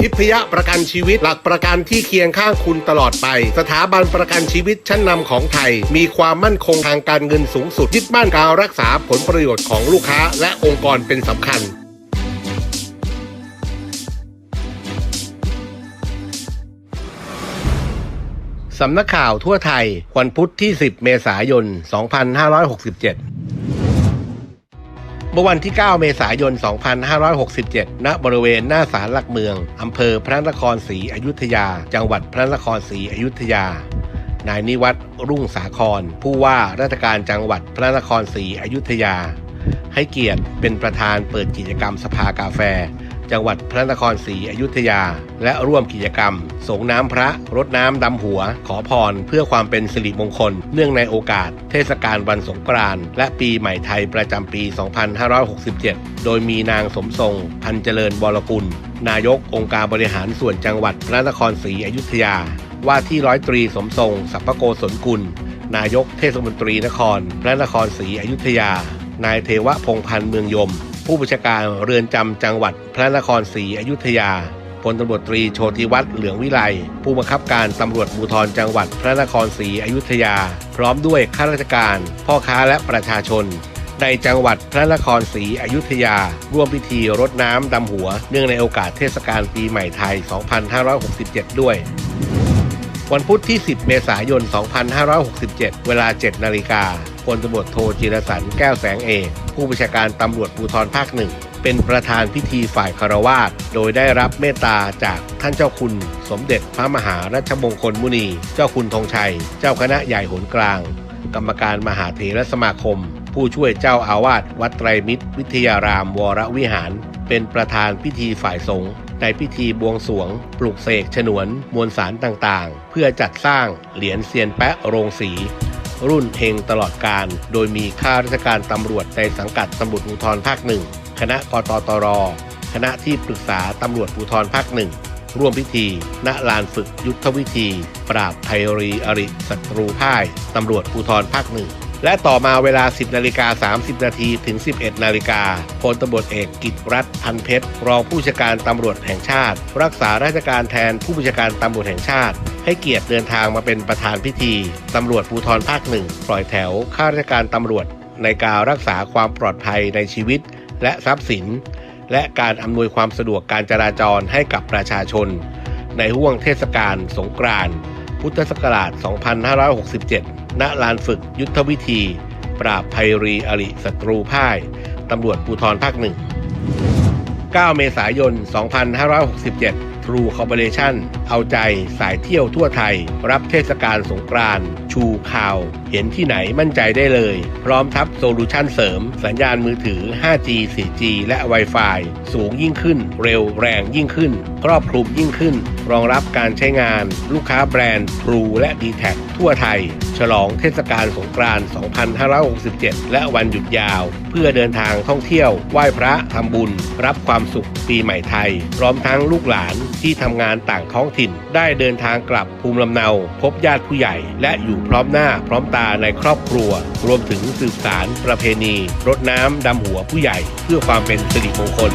ทิพยประกันชีวิต หลักประกันที่เคียงข้างคุณตลอดไป สถาบันประกันชีวิตชั้นนำของไทย มีความมั่นคงทางการเงินสูงสุดยึดมั่นการรักษาผลประโยชน์ของลูกค้า และองค์กรเป็นสำคัญสำนักข่าวทั่วไทย วันพุธที่ 10 เมษายน 2567เมื่อวันที่ 9 เมษายน 2567 ณ บริเวณหน้าศาลหลักเมือง อำเภอพระนครศรีอยุธยา จังหวัดพระนครศรีอยุธยา นายนิวัตรรุ่งสาคร ผู้ว่าราชการจังหวัดพระนครศรีอยุธยา ให้เกียรติเป็นประธานเปิดกิจกรรมสภากาแฟ จังหวัดพระนครศรีอยุธยา และร่วมกิจกรรม สงน้ำพระรดน้ำดำหัว ขอพรเพื่อความเป็นสิริมงคล เนื่องในโอกาส เทศกาลวันสงกรานต์และปีใหม่ไทยประจำปี 2567 โดยมีนางสมทรง พันเจริญวรกุล นายกองค์การบริหารส่วนจังหวัดพระนครศรีอยุธยา ว่าที่ร้อยตรีสมทรงสัพพโกศลกุล นายกเทศมนตรีนคร พระนครศรีอยุธยานายเทวะพงพันธ์เมืองยม ผู้บัญชาการเรือนจำจังหวัดพระนครศรีอยุธยาพลตำรวจตรีโชติวัฒน์เหลืองวิไลผู้บังคับการตำรวจภูธรจังหวัดพระนครศรีอยุธยา พร้อมด้วยข้าราชการ พ่อค้าและประชาชน ในจังหวัดพระนครศรีอยุธยา ร่วมพิธีรดน้ำดำหัว เนื่องในโอกาสเทศกาลปีใหม่ไทย 2567 ด้วย วันพุธที่ 10 เมษายน 2567 เวลา 7 นาฬิกา ลตำรวจโทจิรสันแก้วแสงเอกผู้บัญชาการตำรวจภูธรภาคหนึ่งเป็นประธานพิธีฝ่ายคารวาสโดยได้รับเมตตาจากท่านเจ้าคุณ สมเด็จพระมหารัชมงคลมุนี เจ้าคุณธงชัย เจ้าคณะใหญ่หนกลาง กรรมการมหาเถรสมาคม ผู้ช่วยเจ้าอาวาสวัดไตรมิตร วิทยารามวรวิหาร เป็นประธานพิธีฝ่ายสงฆ์ในพิธีบวงสวง ปลุกเสกฉนวน มวลสารต่างๆ เพื่อจัดสร้างเหรียญเซียนแปะโรงสี รุ่นเฮงตลอดการ โดยมีข้าราชการตำรวจในสังกัดตำรวจภูธรภาคหนึ่งคณะกตตร คณะที่ปรึกษาตำรวจภูธรภาคหนึ่งร่วมพิธี ณ ลานฝึกยุทธวิธี ปราบภัยรีอริศัตรูพ่ายตำรวจภูธรภาคหนึ่งและต่อมาเวลา 10นาฬิกา30 นาทีถึง 11 นาฬิกาพลตำรวจเอกกิตรัฐพันเพชร รองผู้บัญชาการตำรวจแห่งชาติ รักษาราชการแทนผู้บัญชาการตำรวจแห่งชาติ ให้เกียรติเดินทางมาเป็นประธานพิธีตำรวจภูธรภาคหนึ่งปล่อยแถวข้าราชการตำรวจ ในการรักษาความปลอดภัยในชีวิต และทรัพย์สิน และการอำนวยความสะดวกการจราจรให้กับประชาชน ในห่วงเทศกาลสงกรานต์พุทธศักราช 2567 ณ ลานฝึกยุทธวิธี ปราบภัยรีอริศัตรูพ่าย ตำรวจภูธรภาคหนึ่ง 9 เมษายน 2567 True Corporation เอาใจสายเที่ยวทั่วไทย รับเทศกาลสงกรานต์ชูข่าว เห็นที่ไหนมั่นใจได้เลย พร้อมทับโซลูชันเสริม สัญญาณมือถือ 5G 4G และ Wi-Fi สูงยิ่งขึ้น เร็วแรงยิ่งขึ้น ครอบคลุมยิ่งขึ้น รองรับการใช้งาน ลูกค้าแบรนด์ True และ d t แททั่วไทย ฉลองเทศกาลสงกรานต์ 2567 และวันหยุดยาว เพื่อเดินทางท่องเที่ยว ไหว้พระทำบุญ รับความสุขปีใหม่ไทย พร้อมทั้งลูกหลานที่ทำงานต่างท้องถิ่น ได้เดินทางกลับภูมิลำเนา พบญาติผู้ใหญ่ และอยู่พร้อมหน้าพร้อมตาในครอบครัว รวมถึงสืบสารประเพณี รดน้ำดำหัวผู้ใหญ่ เพื่อความเป็นสิริมงคล